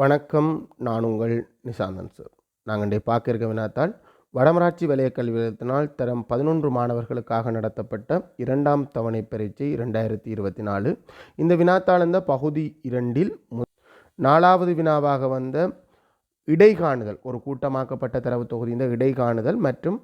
வணக்கம் நான் உங்கள் நிசாந்தன் சார். நாங்கள் இன்றைய பார்க்க இருக்க வினாத்தால் வடமராட்சி வலய கல்வி நிலையத்தினால் தரம் பதினொன்று மாணவர்களுக்காக நடத்தப்பட்ட இரண்டாம் தவணை பரீட்சை இரண்டாயிரத்தி இருபத்தி நாலு. இந்த வினாத்தாள் இந்த பகுதி இரண்டில் நாலாவது வினாவாக வந்த இடைகாணுதல் ஒரு கூட்டமாக்கப்பட்ட தரவு தொகுதி இந்த இடைகாணுதல் மற்றும்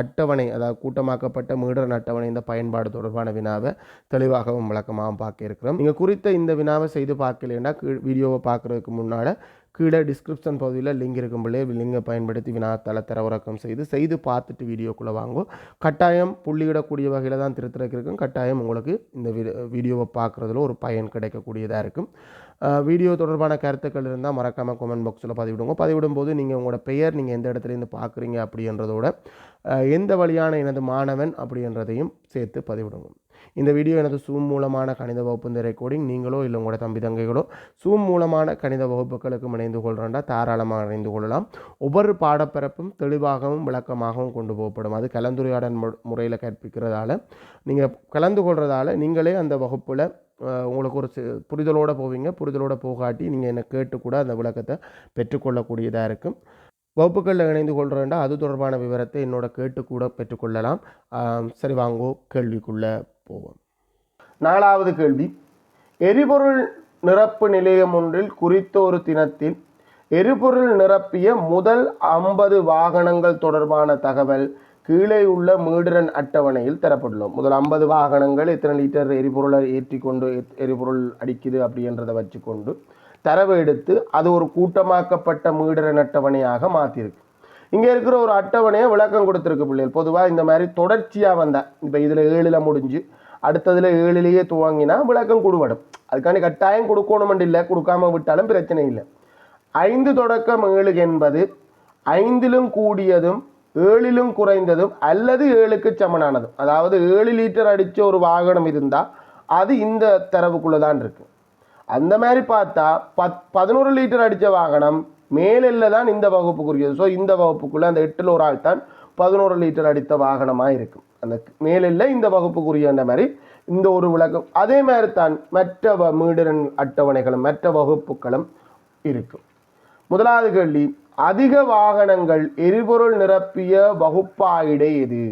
அட்டவணை அதாவது கூட்டமாக்கப்பட்ட மீடரன் அட்டவணை இந்த பயன்பாடு தொடர்பான வினாவை தெளிவாகவும் விளக்கமாகவும் பார்க்க இருக்கிறோம். நீங்கள் குறித்த இந்த வினாவை செய்து பார்க்கலைன்னா கீழ் வீடியோவை பார்க்குறதுக்கு முன்னால் கீழே டிஸ்கிரிப்ஷன் பகுதியில் லிங்க் இருக்கும் பிள்ளைய லிங்கை பயன்படுத்தி வினாத்தால தரவிறக்கம் செய்து செய்து பார்த்துட்டு வீடியோக்குள்ளே வாங்கும் கட்டாயம் புள்ளியிடக்கூடிய வகையில் தான் திருத்தறக்கு இருக்கும். கட்டாயம் உங்களுக்கு இந்த வி- வீடியோவை பார்க்குறதுல ஒரு பயன் கிடைக்கக்கூடியதாக இருக்கும். வீடியோ தொடர்பான கருத்துக்கள் இருந்தால் மறக்காமல் கமெண்ட் பாக்ஸில் பதிவிடுங்க. பதிவிடும்போது நீங்கள் உங்களோட பெயர் நீங்கள் எந்த இடத்துல இருந்து பார்க்குறீங்க அப்படின்றதோட எந்த வழியான எனது மாணவன் அப்படின்றதையும் சேர்த்து பதிவிடுங்க. இந்த வீடியோ எனது சூம் மூலமான கணித வகுப்பு இந்த ரெக்கார்டிங் நீங்களோ இல்லை உங்களோட தம்பி தங்கைகளோ சூம் மூலமான கணித வகுப்புகளுக்கு இணைந்து கொள்கிறேன்டா தாராளமாக இணைந்து கொள்ளலாம். ஒவ்வொரு பாடப்பிறப்பும் தெளிவாகவும் விளக்கமாகவும் கொண்டு போகப்படும். அது கலந்துரையாடல் மு முறையில் கற்பிக்கிறதால நீங்கள் கலந்து கொள்கிறதால நீங்களே அந்த வகுப்பில் உங்களுக்கு ஒரு புரிதலோடு போவீங்க. புரிதலோடு போகாட்டி நீங்கள் என்னை கேட்டு கூட அந்த விளக்கத்தை பெற்றுக்கொள்ளக்கூடியதாக இருக்கும். வகுப்புகளில் இணைந்து கொள்கிறேன்டா அது தொடர்பான விவரத்தை என்னோட கேட்டு கூட பெற்றுக்கொள்ளலாம். சரி வாங்கோ கேள்விக்குள்ளே போவோம். நாலாவது கேள்வி. எரிபொருள் நிரப்பு நிலையம் ஒன்றில் குறித்த ஒரு தினத்தில் எரிபொருள் நிரப்பிய முதல் ஐம்பது வாகனங்கள் தொடர்பான தகவல் கீழே உள்ள மீடுரன் அட்டவணையில் தரப்பட்டுள்ளோம். முதல் ஐம்பது வாகனங்கள் எத்தனை லிட்டர் எரிபொருளை ஏற்றி கொண்டு எரிபொருள் அடிக்குது அப்படின்றத வச்சுக்கொண்டு தரவு எடுத்து அது ஒரு கூட்டமாக்கப்பட்ட மீடுரன் அட்டவணையாக மாற்றிருக்கு இங்கே இருக்கிற ஒரு அட்டவணையை விளக்கம் கொடுத்துருக்கு பிள்ளைகள். பொதுவாக இந்த மாதிரி தொடர்ச்சியாக வந்தால் இப்போ இதில் ஏழில் முடிஞ்சு அடுத்ததில் ஏழிலேயே துவங்கினா விளக்கம் கொடுபடும் அதுக்காண்டி கட்டாயம் கொடுக்கணுமென்று இல்லை கொடுக்காம விட்டாலும் பிரச்சனை இல்லை. ஐந்து தொடக்கம் ஏழு என்பது ஐந்திலும் கூடியதும் ஏழிலும் குறைந்ததும் அல்லது ஏழுக்கு சமனானதும். அதாவது ஏழு லிட்டர் அடித்த ஒரு வாகனம் இருந்தால் அது இந்த தரவுக்குள்ளே தான் இருக்குது அந்த மாதிரி பார்த்தா பத் பதினோரு லிட்டர் அடித்த வாகனம் மேலில் தான் இந்த வகுப்புக்குரியது. ஸோ இந்த வகுப்புக்குள்ளே அந்த எட்டில் ஒரு ஆள் தான் பதினோரு லிட்டர் அடித்த வாகனமாக இருக்கும். அந்த மேலில் இந்த வகுப்புக்குரிய அந்த மாதிரி இந்த ஒரு விளக்கம். அதே மாதிரி தான் மற்ற வ- மீடிரன் அட்டவணைகளும் மற்ற வகுப்புகளும் இருக்கும். முதலாவது கேள்வி அதிக வாகனங்கள் எரிபொருள் நிரப்பிய வகுப்பாயிடை எது?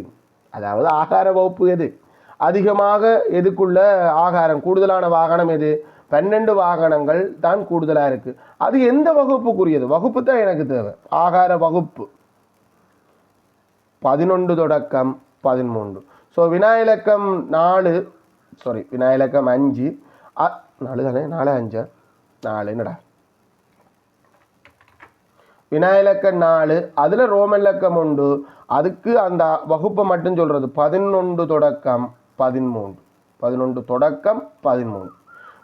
அதாவது ஆகார வகுப்பு எது? அதிகமாக எதுக்குள்ள ஆகாரம்? கூடுதலான வாகனம் எது? பன்னெண்டு வாகனங்கள் தான் கூடுதலாக இருக்குது அது எந்த வகுப்புக்குரியது? வகுப்பு தான் எனக்கு தேவை. ஆகார வகுப்பு. பதினொன்று தொடக்கம் பதிமூன்று. ஸோ வினாயிலக்கம் நாலு சாரி வினாயிலக்கம் அஞ்சு. நாலு தானே? நாலு அஞ்சா? நாலு என்னடா? வினாயிலக்கம் நாலு அதில் ரோமலக்கம் உண்டு. அதுக்கு அந்த வகுப்பை மட்டும் சொல்கிறது பதினொன்று தொடக்கம் பதிமூன்று. பதினொன்று தொடக்கம் பதிமூன்று.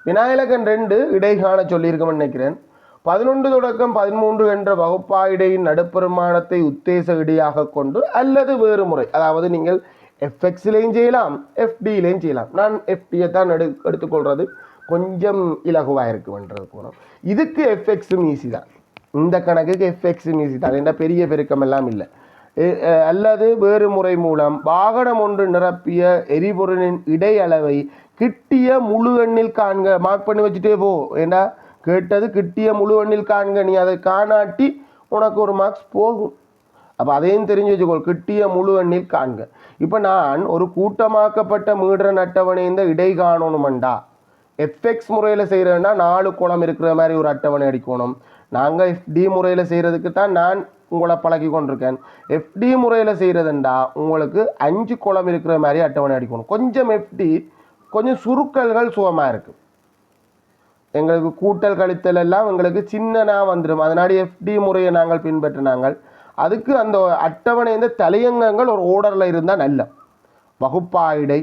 வினாயிலக்கன் ரெண்டு இடைகாண சொல்லியிருக்கோம்னு நினைக்கிறேன். பதினொன்று தொடக்கம் பதிமூன்று என்ற வகுப்பாயிடையின் நடுப்பெருமானத்தை உத்தேச இடையாக கொண்டு அல்லது வேறு முறை அதாவது நீங்கள் எஃப்எக்ஸ்லேயும் செய்யலாம் எஃப்டியிலையும் செய்யலாம். நான் எஃப்டியை தான் எடு எடுத்துக்கொள்கிறது கொஞ்சம் இலகுவாக இருக்குன்றது போனோம் இதுக்கு எஃப்எக்ஸும் ஈஸி தான். இந்த கணக்குக்கு எஃப்எக்ஸ் ஈஸி தான். என்ன பெரிய பெருக்கம் எல்லாம் இல்லை. எ- அல்லது வேறு முறை மூலம் வாகனம் ஒன்று நிரப்பிய எரிபொருளின் இடை அளவை கிட்டிய முழு எண்ணில் காண்க. மார்க் பண்ணி வச்சுட்டே போ. ஏண்டா? கேட்டது கிட்டிய முழு எண்ணில் காண்க. நீ அதை காணாட்டி உனக்கு ஒரு மார்க்ஸ் போகும். அப்போ அதையும் தெரிஞ்சு வச்சுக்கோள். கிட்டிய முழு எண்ணில் காண்க. இப்போ நான் ஒரு கூட்டமாக்கப்பட்ட மீடுறன் அட்டவணை இந்த இடை காணணுமண்டா? எஃப்எக்ஸ் முறையில் செய்கிறேன்னா நாலு குளம் இருக்கிற மாதிரி ஒரு அட்டவணை அடிக்கணும். நாங்கள் எஃப்டி முறையில் செய்கிறதுக்கு தான் நான் உங்களை பழக்கி கொண்டிருக்கேன். எஃப்டி முறையில் செய்கிறதுண்டா உங்களுக்கு அஞ்சு குளம் இருக்கிற மாதிரி அட்டவணை அடிக்கணும். கொஞ்சம் எஃப்டி கொஞ்சம் சுருக்கல்கள் சுகமாக இருக்குது எங்களுக்கு கூட்டல் கழித்தல் எல்லாம் எங்களுக்கு சின்னனா வந்துடும் அதனாடி எஃப்டி முறையை நாங்கள் பின்பற்றினாங்கள் அதுக்கு அந்த அட்டவணை இந்த தலையங்கங்கள் ஒரு ஓர்டரில் இருந்தால் நல்ல. வகுப்பாயிடை.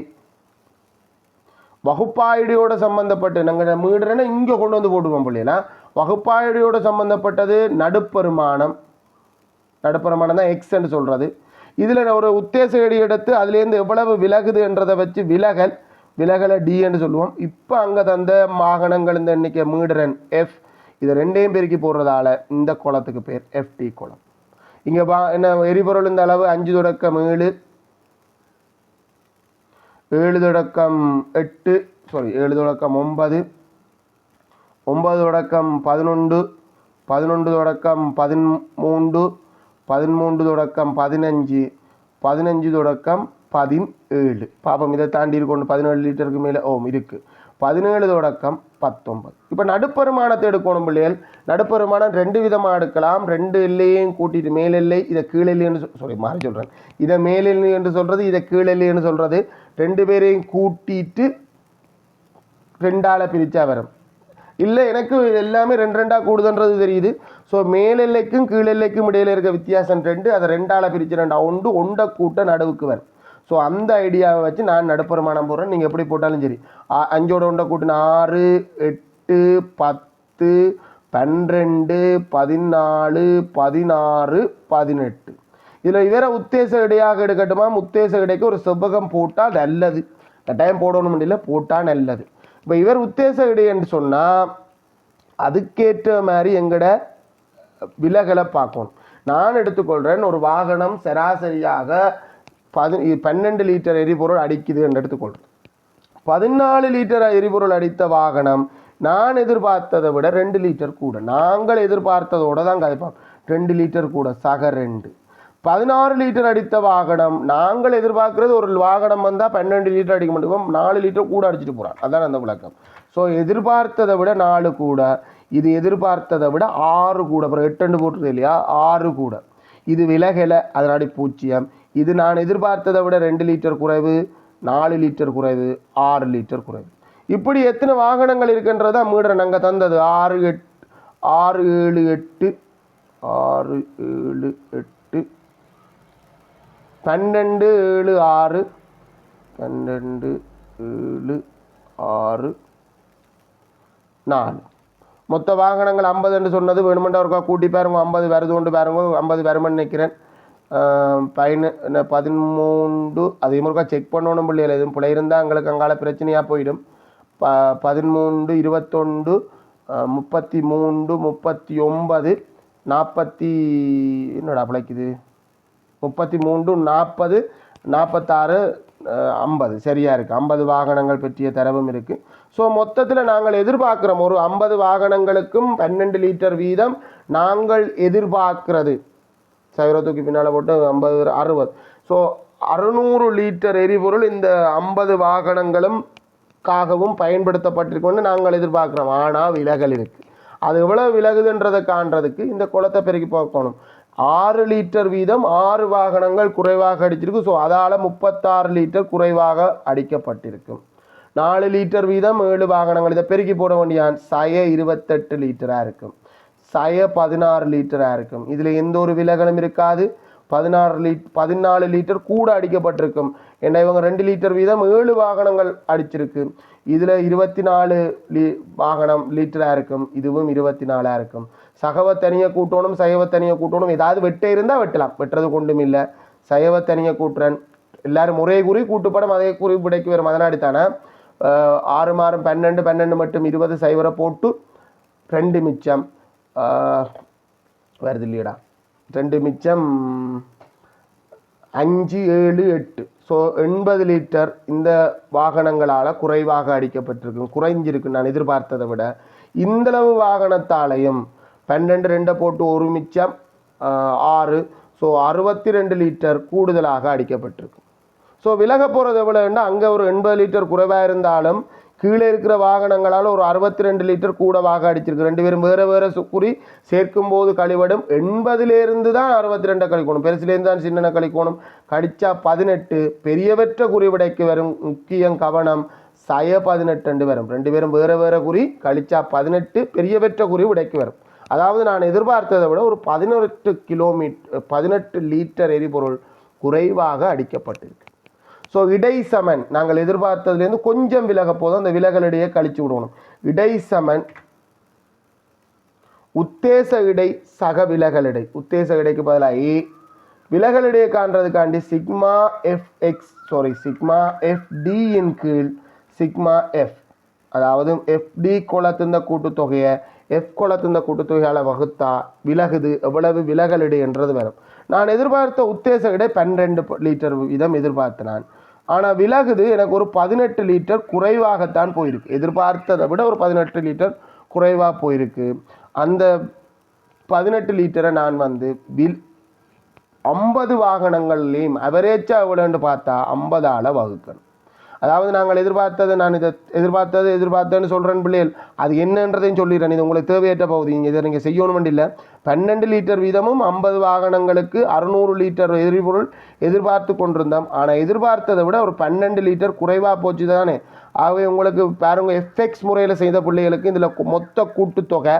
வகுப்பாயிடையோடு சம்மந்தப்பட்டு நாங்கள் மீடுறேன்னா இங்கே கொண்டு வந்து போட்டுவோம் பிள்ளைனா வகுப்பாயிடையோட சம்பந்தப்பட்டது நடுப்பெருமானம். நடுப்பெருமானம் தான் எக்ஸ்ன்னு சொல்கிறது இதில் ஒரு உத்தேச அடி எடுத்து அதுலேருந்து எவ்வளவு விலகுதுன்றதை வச்சு விலகல் விலகலை டின்னு சொல்லுவோம். இப்போ அங்கே தந்த வாகனங்கள் இந்த எண்ணிக்கை மீடுரன் எஃப் இதை ரெண்டையும் பெருக்கி போடுறதால இந்த குளத்துக்கு பேர் எஃப்டி குளம் இங்கே பா என்ன எரிபொருள் இந்த அளவு அஞ்சு தொடக்கம் ஏழு. ஏழு தொடக்கம் எட்டு சாரி ஏழு தொடக்கம் ஒன்பது. ஒன்பது தொடக்கம் பதினொன்று பதினொன்று தொடக்கம் பதிமூன்று பதிமூன்று தொடக்கம் பதினஞ்சு பதினஞ்சு தொடக்கம் பதினேழு. பாப்பம் இதை தாண்டி இருக்கணும் பதினேழு லிட்டருக்கு மேலே ஓம் இருக்குது பதினேழு தொடக்கம் பத்தொன்பது. இப்போ நடுப்பெருமானத்தை எடுக்கணும் பிள்ளைகள். நடுப்பெருமானம் ரெண்டு விதமாக எடுக்கலாம். ரெண்டு எல்லையையும் கூட்டிட்டு மேல் இதை கீழ் எல்லைன்னு சாரி மாறி சொல்கிறேன் இதை மேல் என்று சொல்கிறது இதை கீழில்லைன்னு சொல்கிறது ரெண்டு பேரையும் கூட்டிட்டு ரெண்டால் பிரித்தா வரும். இல்லை எனக்கு எல்லாமே ரெண்டு ரெண்டாக கூடுதுன்றது தெரியுது. ஸோ மேலெல்லைக்கும் கீழெல்லைக்கும் இடையில இருக்க வித்தியாசம் ரெண்டு அதை ரெண்டால் பிரிச்சு ரெண்டா. ஒன்று ஒண்டை கூட்ட நடுவுக்கு வரும். ஸோ அந்த ஐடியாவை வச்சு நான் நடுப்பெருமானம் போடுறேன். நீங்கள் எப்படி போட்டாலும் சரி. அஞ்சோட ஒண்டை கூட்டின ஆறு எட்டு பத்து பன்னிரெண்டு பதினாலு பதினாறு பதினெட்டு. இதில் இவர உத்தேச இடையாக எடுக்கட்டுமா? உத்தேச இடைக்கு ஒரு செவ்வகம் போட்டால் நல்லது. கட்டாயம் போடணும் இல்லை போட்டால் நல்லது. இப்போ இவர் உத்தேச இடைன்னு சொன்னால் அதுக்கேற்ற மாதிரி எங்கட விலகலை பார்க்கணும். நான் எடுத்துக்கொள்கிறேன் ஒரு வாகனம் சராசரியாக பதி பன்னெண்டு லிட்டர் எரிபொருள் அடிக்குது என்று எடுத்துக்கொள்கிறேன் பதினாலு லிட்டர் எரிபொருள் அடித்த வாகனம் நான் எதிர்பார்த்ததை விட ரெண்டு லிட்டர் கூட. நாங்கள் எதிர்பார்த்ததோட தான் கதைப்போம் ரெண்டு லிட்டர் கூட சக ரெண்டு. பதினாறு லிட்டர் அடித்த வாகனம் நாங்கள் எதிர்பார்க்குறது ஒரு வாகனம் வந்தால் பன்னெண்டு லிட்டர் அடிக்க மாட்டோம். நாலு லிட்டர் கூட அடிச்சுட்டு போகிறான் அதான் அந்த விளக்கம். ஸோ எதிர்பார்த்ததை விட நாலு கூட இது எதிர்பார்த்ததை விட ஆறு கூட. அப்புறம் எட்டெண்டு போட்டுருது இல்லையா? ஆறு கூட. இது விலகலை. அதனாடி பூச்சியம். இது நான் எதிர்பார்த்ததை விட ரெண்டு லிட்டர் குறைவு நாலு லிட்டர் குறைவு ஆறு லிட்டர் குறைவு. இப்படி எத்தனை வாகனங்கள் இருக்குன்றதா மீடுற நாங்கள் தந்தது. ஆறு எட் ஆறு ஏழு எட்டு ஆறு ஏழு பன்னெண்டு ஏழு ஆறு. பன்னெண்டு ஏழு ஆறு. நாலு. மொத்த வாகனங்கள் ஐம்பது என்று சொன்னது வேணுமெண்டா ஒருக்கா கூட்டி பாருங்க. ஐம்பது வருது கொண்டு பாருங்க. ஐம்பது வருமென்னு நினைக்கிறேன். பயனு பதிமூன்று. அதையும் ஒருக்கா செக் பண்ணணும் பிள்ளைகள். எதுவும் பிள்ளை இருந்தால் எங்களுக்கு அங்கால பிரச்சனையாக போயிடும். ப பதிமூன்று இருபத்தொண்டு முப்பத்தி மூன்று முப்பத்தி ஒன்பது நாற்பத்தி என்னடா பிழைக்குது? முப்பத்தி மூன்று நாற்பது நாற்பத்தாறு ஐம்பது. சரியாக இருக்குது ஐம்பது வாகனங்கள் பற்றிய தரவும் இருக்குது ஸோ மொத்தத்தில் நாங்கள் எதிர்பார்க்குறோம். ஒரு ஐம்பது வாகனங்களுக்கும் பன்னெண்டு லிட்டர் வீதம் நாங்கள் எதிர்பார்க்கிறது. தூக்கி பின்னால் போட்டு ஐம்பது அறுபது. ஸோ அறுநூறு லிட்டர் எரிபொருள் இந்த ஐம்பது வாகனங்களும் காகவும் பயன்படுத்தப்பட்டிருக்கும்னு நாங்கள் எதிர்பார்க்குறோம். ஆனால் விலகல் இருக்குது அது எவ்வளோ விலகுதுன்றதை காண்றதுக்கு இந்த குளத்தை பெருக்கி பார்க்கணும். ஆறு லிட்டர் வீதம் ஆறு வாகனங்கள் குறைவாக அடிச்சிருக்கு ஸோ அதால் முப்பத்தாறு லிட்டர் குறைவாக அடிக்கப்பட்டிருக்கும் நாலு லிட்டர் வீதம் ஏழு வாகனங்கள். இதை பெருக்கி போட வேண்டியான் சய இருபத்தெட்டு லிட்டராக இருக்கும். சய பதினாறு லிட்டராக இருக்கும். இதில் எந்த ஒரு விலகலும் இருக்காது. பதினாறு லீட் பதினாலு லிட்டர் கூட அடிக்கப்பட்டிருக்கும். ஏன்னா இவங்க ரெண்டு லிட்டர் வீதம் ஏழு வாகனங்கள் அடிச்சிருக்கு. இதில் இருபத்தி நாலு லி வாகனம் லிட்டராக இருக்கும். இதுவும் இருபத்தி நாலாக இருக்கும். சகவத்தனியை கூட்டணும் சைவத்தனியை கூட்டணும் ஏதாவது வெட்ட இருந்தால் வெட்டலாம். வெட்டுறது கொண்டும் இல்லை. சைவத்தனியை கூட்டுறன் எல்லாரும் ஒரே குறி கூட்டுப்படம் அதே குறி பிடைக்கு வரும். அதனாடி தானே ஆறு மாறும் பன்னெண்டு பன்னெண்டு மட்டும் இருபது சைவரை போட்டு ரெண்டு மிச்சம் வருது இல்லையடா. ரெண்டு மிச்சம் அஞ்சு ஏழு எட்டு. ஸோ எண்பது லிட்டர் இந்த வாகனங்களால் குறைவாக அடிக்கப்பட்டிருக்கும். குறைஞ்சிருக்கு நான் எதிர்பார்த்ததை விட இந்தளவு வாகனத்தாலையும் பன்னெண்டு ரெண்டை போட்டு ஒரு மிச்சம் ஆறு. ஸோ அறுபத்தி ரெண்டு லிட்டர் கூடுதலாக அடிக்கப்பட்டிருக்கு. ஸோ விலக போகிறது எவ்வளோன்னா அங்கே ஒரு எண்பது லிட்டர் குறைவாக இருந்தாலும் கீழே இருக்கிற வாகனங்களால் ஒரு அறுபத்தி ரெண்டு லிட்டர் கூடவாக அடிச்சிருக்கு. ரெண்டு பேரும் வேறு வேறு குறி சேர்க்கும் போது எண்பதுலேருந்து தான் அறுபத்தி ரெண்டை கழிக்கணும். பெருசுலேருந்து தான் சின்னனை கழிக்கணும். கடித்தா பதினெட்டு. பெரியவற்ற குறிவிடைக்கு வரும். முக்கியம் கவனம் சய பதினெட்டு ரெண்டு வரும் ரெண்டு பேரும் வேறு வேறு குறி கழிச்சா பதினெட்டு. பெரியவற்ற குறி விடைக்கு வரும். அதாவது நான் எதிர்பார்த்ததை விட ஒரு பதினெட்டு கிலோமீட்டர் பதினெட்டு லிட்டர் எரிபொருள் குறைவாக அடிக்கப்பட்டிருக்கு. ஸோ இடை சமன் நாங்கள் எதிர்பார்த்ததுலேருந்து கொஞ்சம் விலக போதும் அந்த விலகலிடையே கழிச்சு விடணும் இடை சமன் உத்தேச இடை சக விலகலிடை. உத்தேச இடைக்கு பதிலாக ஏ விலகலிடையை காண்றதுக்காண்டி sigma F X sorry sigma F இன் கீழ் சிக்மா எஃப் அதாவது எஃப்டி குளத்திருந்த கூட்டுத்தொகையை எஃப் இந்த கூட்டுத்தொகையால் வகுத்தா விலகுது எவ்வளவு விலகலிடு என்றது வரும். நான் எதிர்பார்த்த உத்தேச இடை பன்னிரெண்டு லிட்டர் வீதம் எதிர்பார்த்தேன் நான் ஆனால் விலகுது எனக்கு ஒரு பதினெட்டு லிட்டர் குறைவாகத்தான் போயிருக்கு. எதிர்பார்த்ததை விட ஒரு பதினெட்டு லிட்டர் குறைவாக போயிருக்கு. அந்த பதினெட்டு லிட்டரை நான் வந்து வில் ஐம்பது வாகனங்கள்லேயும் அவரேஜாக எவ்வளோன்னு பார்த்தா ஐம்பதால் வகுக்கணும். அதாவது நாங்கள் எதிர்பார்த்தது நான் இதை எதிர்பார்த்தது எதிர்பார்த்தேன்னு சொல்கிறேன் பிள்ளைகள். அது என்னன்றதையும் சொல்லிடுறேன். இது உங்களுக்கு தேவையற்ற பகுதி. நீங்கள் இதை நீங்கள் செய்யணும் இல்லை பன்னெண்டு லிட்டர் வீதமும் ஐம்பது வாகனங்களுக்கு அறுநூறு லிட்டர் எரிபொருள் எதிர்பார்த்து கொண்டிருந்தோம். ஆனால் எதிர்பார்த்ததை விட ஒரு பன்னெண்டு லிட்டர் குறைவாக போச்சு தானே. ஆகவே உங்களுக்கு பாருங்க எஃப்எக்ஸ் முறையில் செய்த பிள்ளைகளுக்கு இதில் மொத்த கூட்டுத்தொகை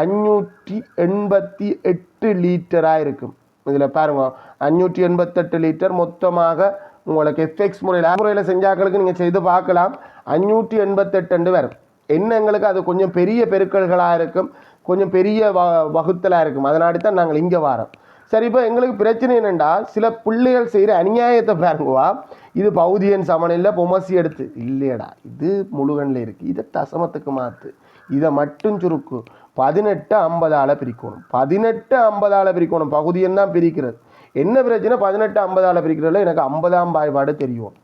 அஞ்சூற்றி எண்பத்தி எட்டு லிட்டராக இருக்கும். இதில் பாருங்க அஞ்சூற்றி எண்பத்தெட்டு லிட்டர் மொத்தமாக உங்களுக்கு எஃப்எக்ஸ் முறையில் முறையில் செஞ்சாக்களுக்கு நீங்கள் செய்து பார்க்கலாம். அஞ்சூற்றி எண்பத்தெட்டு வரும். என்ன எங்களுக்கு? அது கொஞ்சம் பெரிய பெருக்கல்களாக இருக்கும். கொஞ்சம் பெரிய வ வகுத்தலாக இருக்கும். அதனாடி தான் நாங்கள் இங்கே வரோம். சரி இப்போ எங்களுக்கு பிரச்சனை என்னென்னா சில பிள்ளைகள் செய்கிற அநியாயத்தை பாருங்கவா. இது பௌதியன் சமனில் பொமசி எடுத்து. இல்லையடா இது முழுகனில் இருக்குது இதை தசமத்துக்கு மாற்று இதை மட்டும் சுருக்கு. பதினெட்டு ஐம்பதால் பிரிக்கணும். பதினெட்டு ஐம்பதால் பிரிக்கணும். பகுதியன் தான் பிரிக்கிறது. என்ன பிரச்சனை? பதினெட்டு ஐம்பதால் பிரிக்கிறதுல எனக்கு ஐம்பதாம் பாய்பாடு தெரியும்.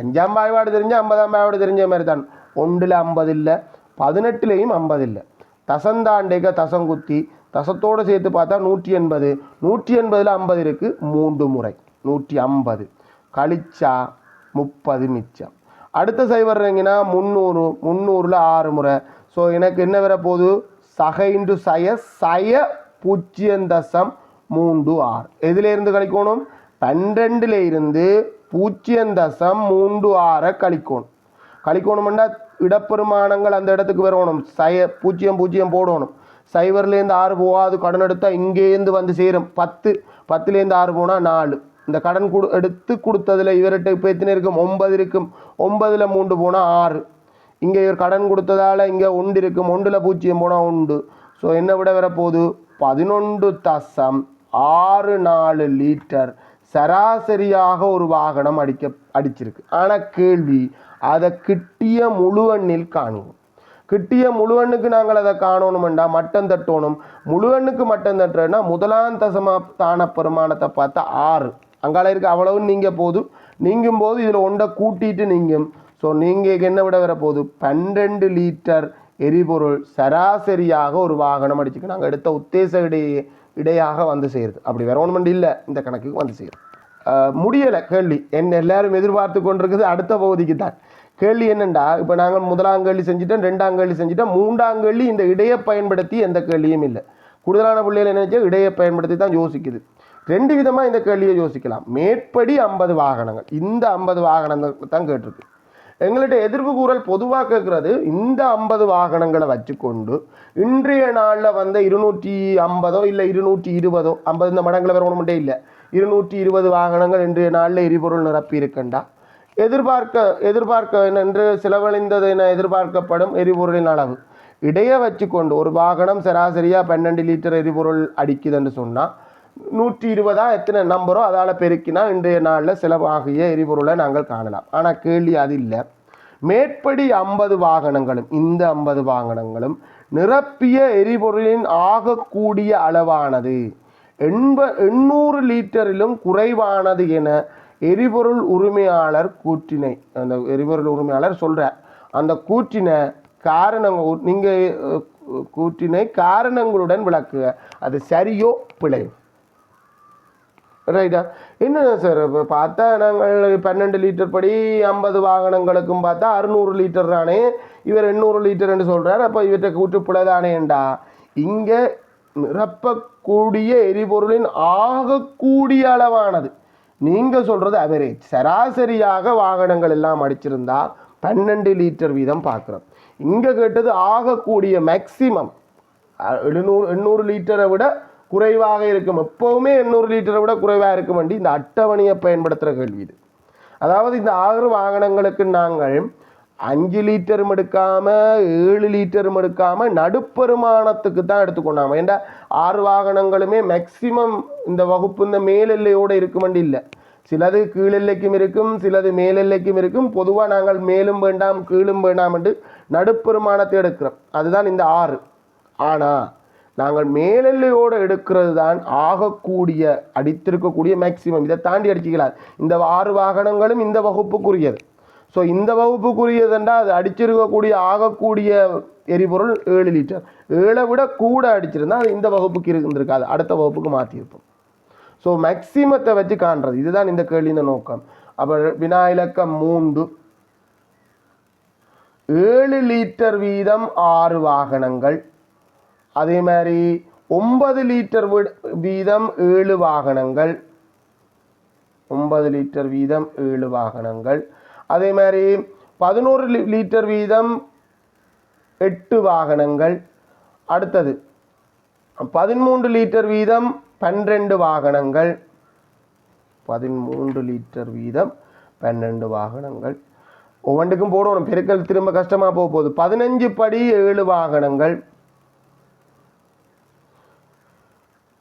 அஞ்சாம் பாய்பாடு தெரிஞ்சால் ஐம்பதாம் பாய்பாடு தெரிஞ்ச மாதிரி தான் ஒன்றில் ஐம்பது இல்லை பதினெட்டுலேயும் ஐம்பது இல்லை. தசந்தாண்டேக்க தசங்குத்தி தசத்தோடு சேர்த்து பார்த்தா நூற்றி எண்பது. நூற்றி எண்பதில் ஐம்பது இருக்குது மூன்று முறை. நூற்றி ஐம்பது. கழிச்சா முப்பது மிச்சம். அடுத்த சைவர் முந்நூறு முந்நூறில் ஆறு முறை. ஸோ எனக்கு என்ன வரப்போகுது? சக இன்டு சய சய பூஜ்ஜியம் தசம் மூன்று ஆறு. எதிலிருந்து கழிக்கணும்? பன்னிரெண்டுல இருந்து பூஜ்ஜியம் தசம் மூன்று ஆறை கழிக்கணும். கழிக்கணும்னா இடப்பெருமானங்கள் அந்த இடத்துக்கு வரணும். சய பூஜ்ஜியம் பூஜ்ஜியம் போடணும். சைவர்லேருந்து ஆறு போகாது கடன் எடுத்தால் இங்கேருந்து வந்து சேரும். பத்து பத்துலேருந்து ஆறு போனால் நாலு. இந்த கடன் கொடு எடுத்து கொடுத்ததில் இவர்கிட்ட இப்போ எத்தனை இருக்கும்? ஒன்பது இருக்கும். ஒன்பதில் மூன்று போனால் ஆறு. இங்கே இவர் கடன் கொடுத்ததால் இங்கே ஒன்று இருக்கும். ஒன்றில் பூஜ்ஜியம் போனால் உண்டு ஸோ என்ன விட வரப்போகுது? பதினொன்று தசம். ஆறு நாலு லிட்டர் சராசரியாக ஒரு வாகனம் அடிக்க அடிச்சிருக்கு. ஆனால் கேள்வி அதை கிட்டிய முழுவண்ணில் காணுவோம். கிட்டிய முழுவண்ணுக்கு நாங்கள் அதை காணணும்டா மட்டம் தட்டணும். முழுவண்ணுக்கு மட்டம் தட்டுறதுனா முதலாம் தசமத்தான பெருமானத்தை பார்த்தா ஆறு. அங்கால இருக்க அவ்வளவு நீங்க போதும் நீங்கும் போது இதில் ஒன்றை கூட்டிட்டு நீங்கும். ஸோ நீங்கள் என்ன விட வர போகுது பன்னெண்டு லிட்டர் எரிபொருள் சராசரியாக ஒரு வாகனம் அடிச்சுக்கு நாங்கள் எடுத்த உத்தேச இடையே இடையாக வந்து சேருது. அப்படி வரணுமெண்ட் இல்லை இந்த கணக்குக்கு வந்து சேரும். முடியலை கேள்வி. என்ன எல்லாரும் எதிர்பார்த்து கொண்டிருக்குது அடுத்த பகுதிக்கு தான் கேள்வி என்னண்டா? இப்போ நாங்கள் முதலாம் கேள்வி செஞ்சுட்டோம் ரெண்டாம் கேள்வி செஞ்சுட்டோம். மூன்றாம் கேள்வி இந்த இடையை பயன்படுத்தி எந்த கேள்வியும் இல்லை. கூடுதலான பிள்ளைகள் என்ன நினைச்சா இடையை பயன்படுத்தி தான் யோசிக்குது. ரெண்டு விதமாக இந்த கேள்வியை யோசிக்கலாம். மேற்படி ஐம்பது வாகனங்கள். இந்த ஐம்பது வாகனங்கள் தான் கேட்டிருக்கு. எங்கள்கிட்ட எதிர்ப்பு கூறல் பொதுவாக கேட்குறது இந்த ஐம்பது வாகனங்களை வச்சுக்கொண்டு இன்றைய நாளில் வந்த இருநூற்றி ஐம்பதோ இல்லை இருநூற்றி இருபதோ ஐம்பது இந்த மடங்களை வர மட்டும் இல்லை. இருநூற்றி இருபது வாகனங்கள் இன்றைய நாளில் எரிபொருள் நிரப்பி இருக்கண்டா எதிர்பார்க்க எதிர்பார்க்க என்று செலவழிந்தது என எதிர்பார்க்கப்படும் எரிபொருளின் அளவு. இடையே வச்சுக்கொண்டு ஒரு வாகனம் சராசரியாக பன்னெண்டு லிட்டர் எரிபொருள் அடிக்குதுன்னு சொன்னால் நூற்றி இருபதா எத்தனை நம்பரோ அதால் பெருக்கினா இன்றைய நாளில் செலவாகிய எரிபொருளை நாங்கள் காணலாம். ஆனால் கேள்வி அது இல்லை. மேற்படி ஐம்பது வாகனங்களும் இந்த ஐம்பது வாகனங்களும் நிரப்பிய எரிபொருளின் ஆகக்கூடிய அளவானது. எண்ப எண்ணூறு லிட்டரிலும் குறைவானது என எரிபொருள் உரிமையாளர் கூற்றினை அந்த எரிபொருள் உரிமையாளர் சொல்கிறார் அந்த கூற்றினை காரணங்கள் நீங்கள் கூற்றினை காரணங்களுடன் விளக்குக. அது சரியோ பிழையோ? ரைட்டா என்ன சார் இப்போ பார்த்தா நாங்கள் பன்னெண்டு லிட்டர் படி ஐம்பது வாகனங்களுக்கும் பார்த்தா அறுநூறு லிட்டர் தானே? இவர் எண்ணூறு லிட்டர்னு சொல்கிறார் அப்போ இவற்றை கூட்டுப்பிழை தானேண்டா இங்கே நிரப்பக்கூடிய எரிபொருளின் ஆகக்கூடிய அளவானது. நீங்கள் சொல்கிறது அவரேஜ் சராசரியாக வாகனங்கள் எல்லாம் அடிச்சிருந்தா பன்னெண்டு லிட்டர் வீதம் பார்க்குறோம். இங்கே கேட்டது ஆகக்கூடிய மேக்சிமம் எழுநூறு எண்ணூறு லிட்டரை விட குறைவாக இருக்கும். எப்போவுமே எண்ணூறு லிட்டரை விட குறைவாக இருக்கும் வண்டி. இந்த அட்டவணையை பயன்படுத்துகிற கேள்வி இது. அதாவது இந்த ஆறு வாகனங்களுக்கு நாங்கள் அஞ்சு லிட்டரும் எடுக்காமல் ஏழு லிட்டரும் எடுக்காமல் நடுப்பெருமானத்துக்கு தான் எடுத்துக்கொண்டாம ஏண்டா ஆறு வாகனங்களுமே மேக்சிமம் இந்த வகுப்பு இந்த மேலெல்லையோடு இருக்கும் வண்டி இல்லை. சிலது கீழெல்லைக்கும் இருக்கும் சிலது மேலெல்லைக்கும் இருக்கும். பொதுவாக நாங்கள் மேலும் வேண்டாம் கீழும் வேண்டாம் என்று நடுப்பெருமானத்தை எடுக்கிறோம். அதுதான் இந்த ஆறு. ஆனால் நாங்கள் மேலெல்லையோடு எடுக்கிறது தான் ஆகக்கூடிய அடித்திருக்கக்கூடிய மேக்சிமம் இதை தாண்டி அடிச்சிக்கலாம் இந்த ஆறு வாகனங்களும் இந்த வகுப்புக்குரியது. ஸோ இந்த வகுப்புக்குரியதுண்டா அது அடிச்சிருக்கக்கூடிய ஆகக்கூடிய எரிபொருள் ஏழு லிட்டர் ஏழை விட கூட அடிச்சிருந்தால் அது இந்த வகுப்புக்கு இருந்திருக்காது. அடுத்த வகுப்புக்கு மாற்றியிருப்போம். ஸோ மேக்சிமத்தை வச்சு காண்றது. இதுதான் இந்த கேள்வியின் நோக்கம். அப்போ வினா இலக்கம் மூன்று. ஏழு லிட்டர் வீதம் ஆறு வாகனங்கள். அதே மாதிரி ஒன்பது லிட்டர் வீதம் ஏழு வாகனங்கள். ஒன்பது லிட்டர் வீதம் ஏழு வாகனங்கள். அதே மாதிரி பதினோரு லிட்டர் வீதம் எட்டு வாகனங்கள். அடுத்தது பதிமூன்று லிட்டர் வீதம் பன்னிரெண்டு வாகனங்கள். பதிமூன்று லிட்டர் வீதம் பன்னெண்டு வாகனங்கள். ஒவ்வொன்றுக்கும் போடணும். பெருக்கல் திரும்ப கஷ்டமாக போக போகுது. பதினஞ்சு படி ஏழு வாகனங்கள்.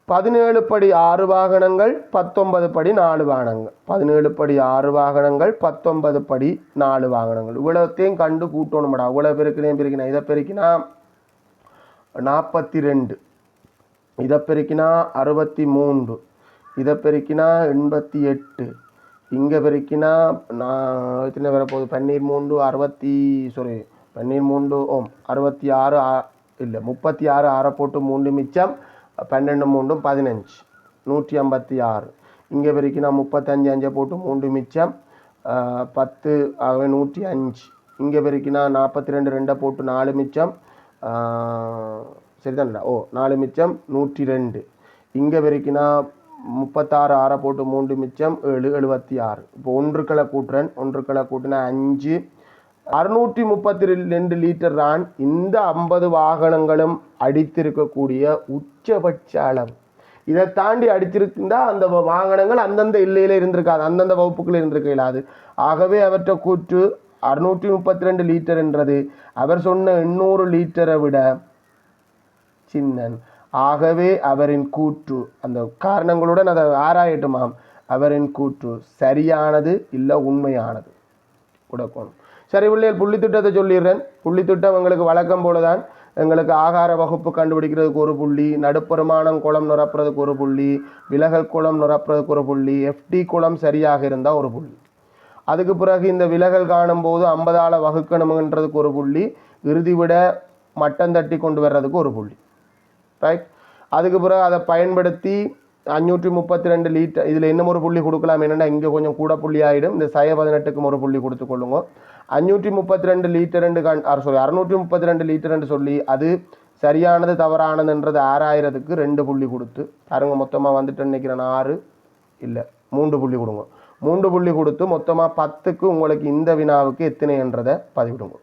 பதினேழு படி ஆறு வாகனங்கள் பத்தொன்பது படி நாலு வாகனங்கள். பதினேழு படி ஆறு வாகனங்கள் பத்தொன்பது படி நாலு வாகனங்கள். இவ்வளோத்தையும் கண்டு கூட்டணும்டா இவ்வளோ பெருக்கினேன். பெருக்கினா இதை பெருக்கினா நாற்பத்தி ரெண்டு இதை பெருக்கினா அறுபத்தி மூன்று இதை பெருக்கினா எண்பத்தி எட்டு. இங்கே பெருக்கினா நான் எத்தனை வரப்போகுது? பன்னீர் மூன்று அறுபத்தி சாரி பன்னீர் மூன்று ஓம் அறுபத்தி ஆறு ஆ- இல்லை முப்பத்தி ஆறு ஆறை போட்டு மூன்று மிச்சம். பன்னெண்டு மூன்றும் பதினஞ்சு. நூற்றி ஐம்பத்தி ஆறு. இங்கே பெருக்கினா முப்பத்தஞ்சு அஞ்சை போட்டு மூன்று மிச்சம் பத்து ஆகவே நூற்றி அஞ்சு இங்கே பெருக்கினா நாற்பத்தி ரெண்டு ரெண்டை போட்டு நாலு மிச்சம் சரிதான்டா? ஓ நாலு மிச்சம் நூற்றி ரெண்டு இங்கே பெருக்கினா முப்பத்தாறு ஆறை போட்டு மூன்று மிச்சம் ஏழு எழுபத்தி ஆறு. இப்போ ஒன்றுக்களை கூட்டுறேன். ஒன்றுக்களை கூட்டினா அஞ்சு அறுநூற்றி முப்பத்தி ரெண்டு லிட்டர் தான் இந்த ஐம்பது வாகனங்களும் அடித்திருக்கக்கூடிய உச்சபட்ச அளவு. இதை தாண்டி அடிச்சிருந்தா அந்த வாகனங்கள் அந்தந்த எல்லையில் இருந்திருக்காது அந்தந்த வகுப்புகளில் இருந்திருக்க இயலாது. ஆகவே அவற்றை கூற்று அறுநூற்றி முப்பத்தி ரெண்டு லிட்டர் என்றது. அவர் சொன்ன எண்ணூறு லிட்டரை விட சின்னன். ஆகவே அவரின் கூற்று அந்த காரணங்களுடன் அதை ஆராயட்டுமாம். அவரின் கூற்று சரியானது இல்லை உண்மையானது? கொடுக்கணும் சரி பிள்ளைகள் புள்ளி திட்டத்தை சொல்லிடுறேன். புள்ளி திட்டம் எங்களுக்கு வழக்கம் போல தான் எங்களுக்கு ஆகார வகுப்பு கண்டுபிடிக்கிறதுக்கு ஒரு புள்ளி நடுப்பெருமானம் குளம் நிரப்புறதுக்கு ஒரு புள்ளி விலகல் குளம் நிரப்புறதுக்கு ஒரு புள்ளி எஃப்டி குளம் சரியாக இருந்தால் ஒரு புள்ளி. அதுக்கு பிறகு இந்த விலகல் காணும்போது ஐம்பதால் வகுக்கணுங்கன்றதுக்கு ஒரு புள்ளி இறுதி விட மட்டம் தட்டி கொண்டு வர்றதுக்கு ஒரு புள்ளி. ரைட் அதுக்கு பிறகு அதை பயன்படுத்தி அஞ்சூற்றி முப்பத்தி ரெண்டு லிட்டர் இதில் இன்னும் ஒரு புள்ளி கொடுக்கலாம். என்னென்னா இங்கே கொஞ்சம் கூட புள்ளி ஆகிடும் இந்த சய பதினெட்டுக்கும் ஒரு புள்ளி கொடுத்து கொள்ளுங்க. அஞ்சூற்றி முப்பத்தி ரெண்டு லிட்டர் கண் சாரி அறுநூற்றி முப்பத்தி ரெண்டு லிட்டர்னு சொல்லி அது சரியானது தவறானதுன்றது ஆறாயிரத்துக்கு ரெண்டு புள்ளி கொடுத்து பாருங்க மொத்தமாக வந்துட்டு நினைக்கிறேன் ஆறு இல்லை மூன்று புள்ளி கொடுங்க. மூன்று புள்ளி கொடுத்து மொத்தமாக பத்துக்கு உங்களுக்கு இந்த வினாவுக்கு எத்தனைன்றதை பதிவிடுங்க.